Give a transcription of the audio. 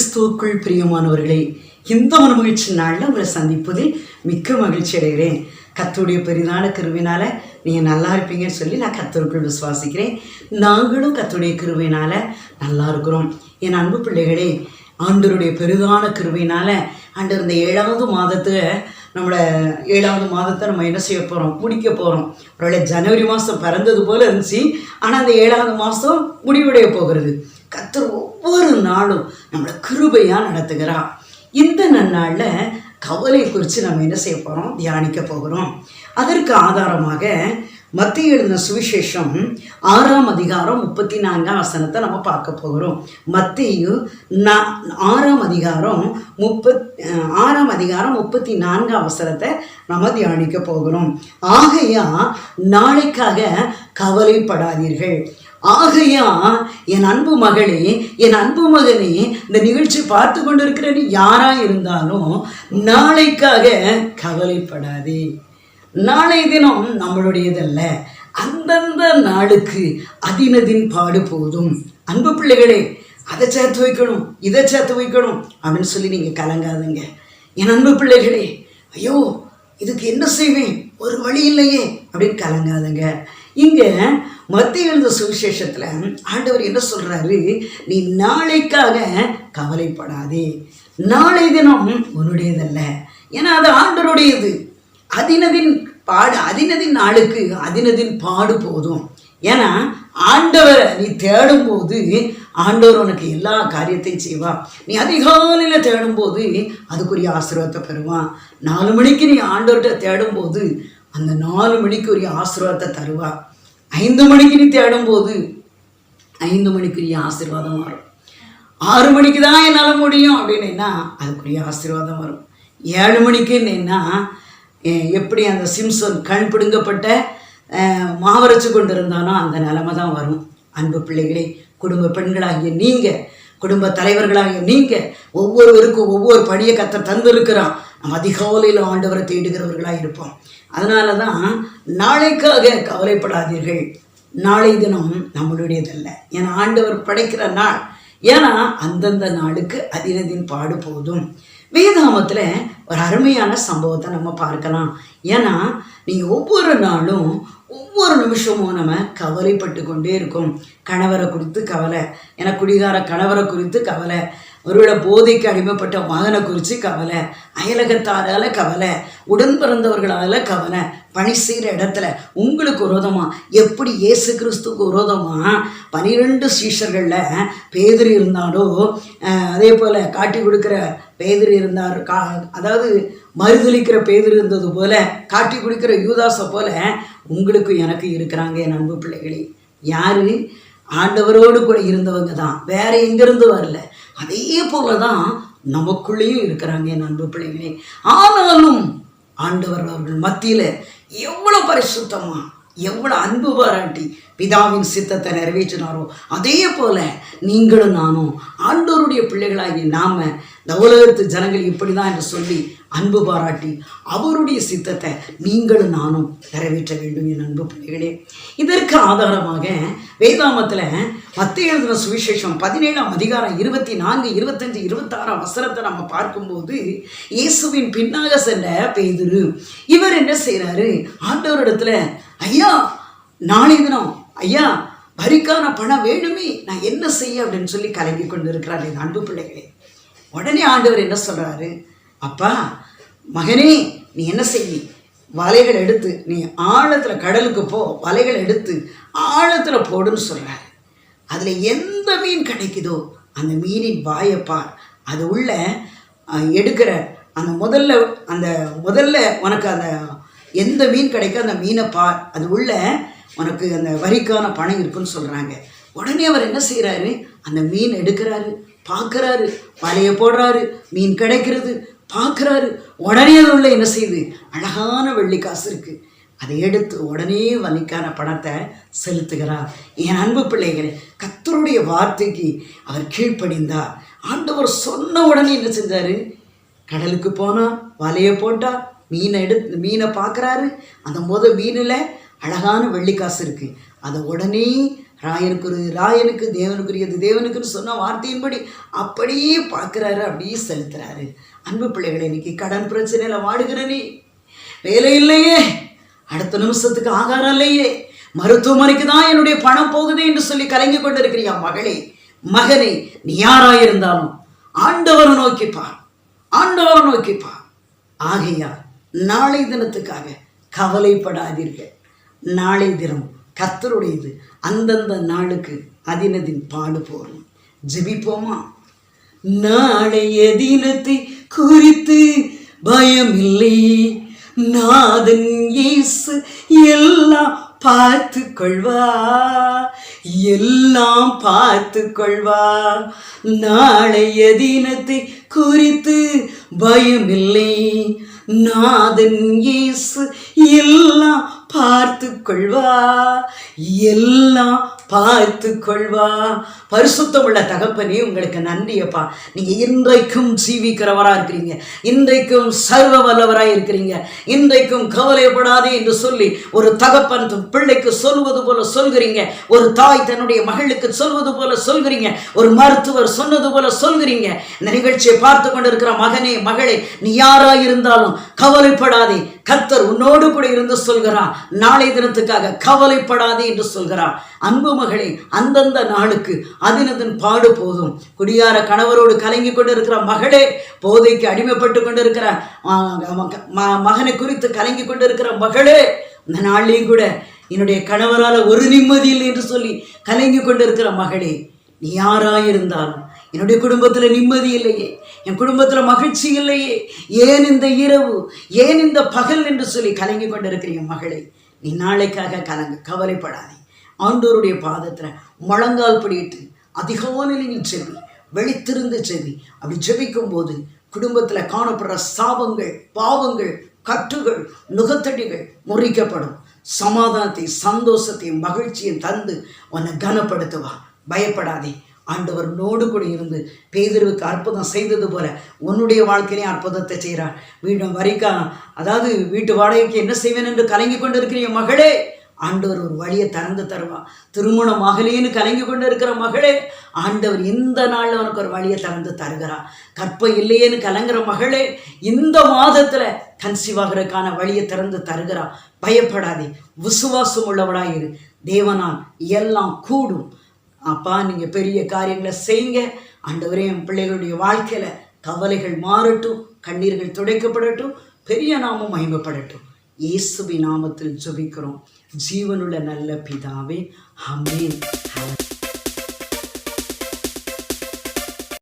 கிறிஸ்துவுக்குள் பிரியமானவர்களே இந்த ஒரு மகிழ்ச்சி நாளில் உங்களை சந்திப்பதில் மிக்க மகிழ்ச்சி அடைகிறேன். கத்தருடைய பெரிதான கிருவினால நீங்கள் நல்லா இருப்பீங்கன்னு சொல்லி நான் கத்தருக்குள் விசுவாசிக்கிறேன். நாங்களும் கத்தருடைய கிருவினால நல்லா இருக்கிறோம். என் அன்பு பிள்ளைகளே ஆண்டருடைய பெரிதான கிருவினால ஆண்டவர் இந்த ஏழாவது மாதத்தை நம்மளை ஏழாவது மாதத்தை நம்ம என்ன செய்ய போகிறோம் முடிக்க போகிறோம் ஒருவேளை ஜனவரி மாதம் பிறந்தது போல் இருந்துச்சு. ஆனால் அந்த ஏழாவது மாதம் முடிவடைய போகிறது. கத்தர் ஒவ்வொரு நாளும் நம்மளை கிருபையாக நடத்துகிறான் இந்த நன்னாளில் கவலை குறித்து நம்ம என்ன செய்ய போகிறோம் தியானிக்க போகிறோம். அதற்கு ஆதாரமாக மத்திய எழுதின சுவிசேஷம் ஆறாம் அதிகாரம் முப்பத்தி நான்காம் வசனத்தை நம்ம பார்க்க போகிறோம். மத்தியு நா ஆறாம் அதிகாரம் முப்பத் ஆறாம் அதிகாரம் முப்பத்தி நான்காம் வசனத்தை நம்ம தியானிக்க போகிறோம். ஆகையா நாளைக்காக கவலைப்படாதீர்கள். ஆகையா என் அன்பு மகளே என் அன்பு மகனே இந்த நிகழ்ச்சி பார்த்து கொண்டிருக்கிற நீ யாரா இருந்தாலும் நாளைக்காக கவலைப்படாதே. நாளை தினம் நம்மளுடையதல்ல. அந்தந்த நாளுக்கு அதினதின் பாடு போதும். அன்பு பிள்ளைகளே அதை சேர்த்து வைக்கணும் இதை சேர்த்து வைக்கணும் அப்படின்னு சொல்லி நீங்கள் கலங்காதுங்க. என் அன்பு பிள்ளைகளே ஐயோ இதுக்கு என்ன செய்வேன்? ஒரு வழி இல்லையே அப்படின்னு கலங்காதுங்க. இங்கே மத்திய எழுந்த சுவிசேஷத்தில் ஆண்டவர் என்ன சொல்கிறாரு நீ நாளைக்காக கவலைப்படாதே. நாளை தினம் உன்னுடையதல்ல. ஏன்னா அது ஆண்டவருடையது. அதினதின் பாடு அதினதின் நாளுக்கு அதினதின் பாடு போதும். ஏன்னா ஆண்டவரை நீ தேடும்போது ஆண்டவர் உனக்கு எல்லா காரியத்தையும் செய்வான் நீ அதிகாலையில் தேடும்போது அதுக்குரிய ஆசீர்வாதத்தை பெறுவான். நாலு மணிக்கு நீ ஆண்டவர்கிட்ட தேடும்போது அந்த நாலு மணிக்கு உரிய ஆசீர்வாதத்தை தருவா ஐந்து மணிக்கு நீ தேடும்போது ஐந்து மணிக்குரிய ஆசீர்வாதம் வரும். ஆறு மணிக்கு தான் என்னால் முடியும் அப்படின்னா அதுக்குரிய ஆசீர்வாதம் வரும். ஏழு மணிக்கு என்னென்னா எப்படி அந்த சிம்சன் கண் பிடுங்கப்பட்ட மாவரைச்சு கொண்டு இருந்தானோ அந்த நிலமை தான் வரும். அன்பு பிள்ளைகளே குடும்ப பெண்களாகிய நீங்கள் குடும்ப தலைவர்களாகிய நீங்கள் ஒவ்வொருவருக்கும் ஒவ்வொரு பணியை கத்த தந்திருக்கிறான் அதிகாலையில் ஆண்டவரை தேடுகிறவர்களாக இருப்போம். அதனால தான் நாளைக்காக கவலைப்படாதீர்கள். நாளை தினம் நம்மளுடையதல்ல. ஏன்னா ஆண்டவர் படைக்கிற நாள். ஏன்னா அந்தந்த நாளுக்கு அதினதின் பாடு போதும். வேதாமத்தில் ஒரு அருமையான சம்பவத்தை நம்ம பார்க்கலாம். ஏன்னா நீங்கள் ஒவ்வொரு நாளும் ஒவ்வொரு நிமிஷமும் நம்ம கவலைப்பட்டு கொண்டே இருக்கோம். கணவரை குறித்து கவலை. ஏன்னா குடிகார கணவரை குறித்து கவலை. ஒருவேளை போதைக்கு அடிமைப்பட்ட மகனை குறித்து கவலை அயலகத்தாரால கவலை உடன் பிறந்தவர்களால கவலை பணி செய்கிற இடத்துல உங்களுக்கு விரோதமா எப்படி இயேசு கிறிஸ்துக்கு விரோதமா பனிரெண்டு சீஷர்களில் பேதர் இருந்தாலோ அதே போல் காட்டி கொடுக்குற பேதர் இருந்தார் கா அதாவது மறுதளிக்கிற பேதர் இருந்தது போல காட்டி கொடுக்குற யூதாஸை போல உங்களுக்கு எனக்கு இருக்கிறாங்க என் அன்பு பிள்ளைகளே. யாரு? ஆண்டவரோடு கூட இருந்தவங்க தான். வேற எங்கேருந்து வரல? அதே போல தான் நமக்குள்ளேயும் இருக்கிறாங்க என் அன்பு பிள்ளைகளே. ஆனாலும் ஆண்டவர் அவர்கள் மத்தியில் எவ்வளோ பரிசுத்தமா எவ்வளோ அன்பு பாராட்டி பிதாவின் சித்தத்தை நிறைவேற்றினாரோ அதே போல நீங்களும் நானும் ஆண்டோருடைய பிள்ளைகளாகி நாம இந்த உலகத்து ஜனங்கள் இப்படி தான் என்று சொல்லி அன்பு பாராட்டி அவருடைய சித்தத்தை நீங்களும் நானும் நிறைவேற்ற வேண்டும் என் அன்பு பிள்ளைகளே. இதற்கு ஆதாரமாக வேதாமத்தில் மத்திய எழுதின சுவிசேஷம் பதினேழாம் அதிகாரம் இருபத்தி நான்கு இருபத்தஞ்சு இருபத்தாறாம் வசனத்தை நம்ம பார்க்கும்போது இயேசுவின் பின்னாக சென்ற பேதுரு இவர் என்ன செய்கிறாரு ஆண்டவரிடத்துல ஐயா நாளை தினம் ஐயா வரிக்கான பணம் வேணுமே நான் என்ன செய்ய அப்படின்னு சொல்லி கலங்கி கொண்டு இருக்கிறார் என் அன்பு பிள்ளைகளே. உடனே ஆண்டவர் என்ன சொல்கிறாரு அப்பா மகனே நீ என்ன செய்யி? வலைகள் எடுத்து நீ ஆழத்தில் கடலுக்கு போ வலைகள் எடுத்து ஆழத்தில் போடுன்னு சொல்கிறாரு அதில் எந்த மீன் கிடைக்குதோ அந்த மீனின் வாயை அது உள்ள எடுக்கிற அந்த முதல்ல அந்த முதல்ல உனக்கு அந்த எந்த மீன் கிடைக்கோ அந்த மீனை பார். அது உள்ள உனக்கு அந்த வரிக்கான பணம் இருக்குன்னு சொல்கிறாங்க உடனே அவர் என்ன செய்கிறாரு அந்த மீன் எடுக்கிறாரு பார்க்குறாரு வலையை போடுறாரு மீன் கிடைக்கிறது பார்க்குறாரு. உடனே அது உள்ள என்ன செய்யுது? அழகான வெள்ளி காசு இருக்குது அதை எடுத்து உடனே வலிக்கான பணத்தை செலுத்துகிறார். என் அன்பு பிள்ளைகளே கத்தருடைய வார்த்தைக்கு அவர் கீழ்ப்படிந்தார். ஆண்டவர் சொன்ன உடனே என்ன செஞ்சார்? கடலுக்கு போனால் வலையை போட்டால் மீனை எடு மீனை பார்க்குறாரு. அந்த முத மீனில் அழகான வெள்ளிக்காசு இருக்குது அதை உடனே ராயனுக்கு ராயனுக்கு தேவனுக்குரியது தேவனுக்குன்னு சொன்ன வார்த்தையின்படி அப்படியே பார்க்குறாரு அப்படியே செலுத்துறாரு. அன்பு பிள்ளைகளை இன்னைக்கு கடன் பிரச்சனையில் வாடுகிற நீ. வேலை இல்லையே. அடுத்த நிமிஷத்துக்கு ஆகாரம் இல்லையே. மருத்துவமனைக்கு தான் என்னுடைய பணம் போகுது என்று சொல்லி கலங்கி கொண்டு இருக்கிறியா மகளே? மகனே நீ யாராயிருந்தாலும் ஆண்டவரை நோக்கிப்பார் ஆண்டவரை நோக்கிப்பார் ஆகையா நாளை தினத்துக்காக கவலைப்படாதீர்கள். நாளை தினம் கத்தருடையது அந்தந்த நாளுக்கு அதினதின் பாடு போறோம் ஜெபிப்போமா? நாளைய தினத்தை குறித்து பயமில்லை. நாதன் இயேசு எல்லாம் பார்த்து கொள்வா எல்லாம் பார்த்து கொள்வா நாளைய தினத்தை குறித்து பயமில்லை. நாதன் இயேசு எல்லாம் பார்த்து கொள்வா எல்லாம் பார்த்து கொள்வா பரிசுத்தமுள்ள தகப்பனே உங்களுக்கு நன்றியப்பா. நீங்க இன்றைக்கும் சீவிக்கிறவராக இருக்கிறீங்க. இன்றைக்கும் சர்வ வல்லவராக இருக்கிறீங்க. இன்றைக்கும் கவலைப்படாதே என்று சொல்லி ஒரு தகப்பன் பிள்ளைக்கு சொல்வது போல சொல்கிறீங்க. ஒரு தாய் தன்னுடைய மகளுக்கு சொல்வது போல சொல்கிறீங்க. ஒரு மருத்துவர் சொன்னது போல சொல்கிறீங்க. இந்த நிகழ்ச்சியை பார்த்து கொண்டிருக்கிற மகனே மகளே நீ யாராக இருந்தாலும் கவலைப்படாதே. கர்த்தர் உன்னோடு கூட இருந்து சொல்கிறார். நாளை தினத்துக்காக கவலைப்படாதே என்று சொல்கிறார். அன்பு மகளே அந்தந்த நாளுக்கு அதினதன் பாடு போதும். குடியார கணவரோடு கலங்கி கொண்டிருக்கிற மகளே போதைக்கு அடிமைப்பட்டு கொண்டிருக்கிற ஆ, ம- மகனை குறித்து கலங்கி கொண்டிருக்கிற மகளே இந்த நாள்லேயும் கூட என்னுடைய கணவரால் ஒரு நிம்மதி இல்லை என்று சொல்லி கலங்கி கொண்டிருக்கிற மகளே நீ யாராயிருந்தாலும் என்னுடைய குடும்பத்தில் நிம்மதி இல்லையே என் குடும்பத்தில் மகிழ்ச்சி இல்லையே ஏன் இந்த இரவு ஏன் இந்த பகல் என்று சொல்லி கலங்கி கொண்டிருக்கிற என் நீ நாளைக்காக கலங்க கவலைப்படாதே. ஆண்டோருடைய பாதத்தில் முழங்கால் படிட்டு அதிகாலையில் நீ செவி வெளித்திருந்து செவி அப்படி ஜெபிக்கும் போது குடும்பத்தில் காணப்படுற சாபங்கள் பாவங்கள் கட்டுகள் நுகத்தடிகள் முறிக்கப்படும். சமாதானத்தை சந்தோஷத்தையும் மகிழ்ச்சியும் தந்து உன்னை கனப்படுத்துவா. பயப்படாதே. ஆண்டவர் நோடு கூட இருந்து பேதருவுக்கு அற்புதம் செய்தது போல உன்னுடைய வாழ்க்கையிலேயே அற்புதத்தை செய்கிறார். வீடு வரிக்கா அதாவது வீட்டு வாடகைக்கு என்ன செய்வேன் என்று கலங்கி கொண்டு மகளே? ஆண்டவர் ஒரு வழியை திறந்து தருவா. திருமணம் மகளேன்னு கலங்கி கொண்டு இருக்கிற மகளே ஆண்டவர் இந்த நாளில் உனக்கு ஒரு வழியை திறந்து தருகிறார் கற்பம் இல்லையேன்னு கலங்குற மகளே இந்த மாதத்தில் கன்சீவாகிறதுக்கான வழியை திறந்து தருகிறா. பயப்படாதே விசுவாசம் உள்ளவளாயிரு தேவனால் எல்லாம் கூடும். அப்பா நீங்கள் பெரிய காரியங்களை செய்யுங்க. ஆண்டவரே என் பிள்ளைகளுடைய வாழ்க்கையில் கவலைகள் மாறட்டும் கண்ணீர்கள் துடைக்கப்படட்டும் பெரிய நாமம் மயமப்படட்டும் இயேசுவி நாமத்தில் ஜொபிக்கிறோம். ஜீவனுள்ள நல்ல பிதாவே ஆமென்.